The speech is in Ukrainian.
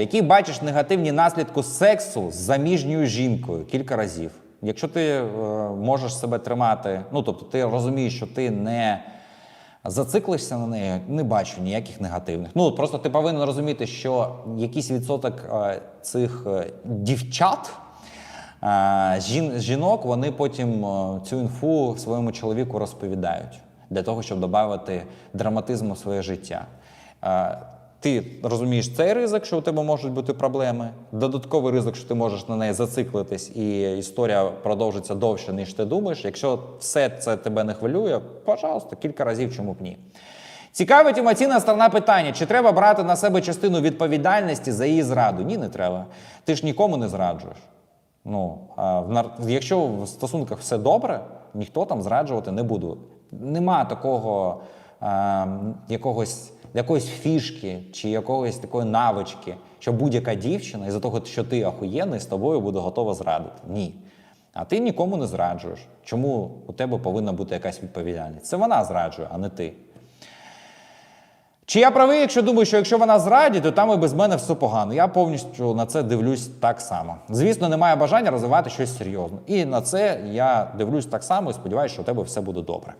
Який бачиш негативні наслідки сексу з заміжньою жінкою кілька разів. Якщо ти е, можеш себе тримати, ну тобто ти розумієш, що ти не зациклишся на неї, не бачу ніяких негативних. Ну просто ти повинен розуміти, що якийсь відсоток е, цих е, дівчат. е, Жін, жінок вони потім е, цю інфу своєму чоловіку розповідають для того, щоб додати драматизму в своє життя. Ти розумієш цей ризик, що у тебе можуть бути проблеми. Додатковий ризик, що ти можеш на неї зациклитись, і історія продовжиться довше, ніж ти думаєш. Якщо все це тебе не хвилює, пожалуйста, кілька разів, чому б ні. Цікавить емоційна сторона питання: чи треба брати на себе частину відповідальності за її зраду? Ні, не треба. Ти ж нікому не зраджуєш. Ну, а якщо в стосунках все добре, ніхто там зраджувати не буде. Нема такого а, якогось, якоїсь фішки чи якогось такої навички, що будь-яка дівчина, із-за того, що ти ахуєнний, з тобою буде готова зрадити. Ні. А ти нікому не зраджуєш. Чому у тебе повинна бути якась відповідальність? Це вона зраджує, а не ти. Чи я правий, якщо думаю, що якщо вона зрадить, то там і без мене все погано. Я повністю на це дивлюсь так само. Звісно, немає бажання розвивати щось серйозне. І на це я дивлюсь так само і сподіваюся, що у тебе все буде добре.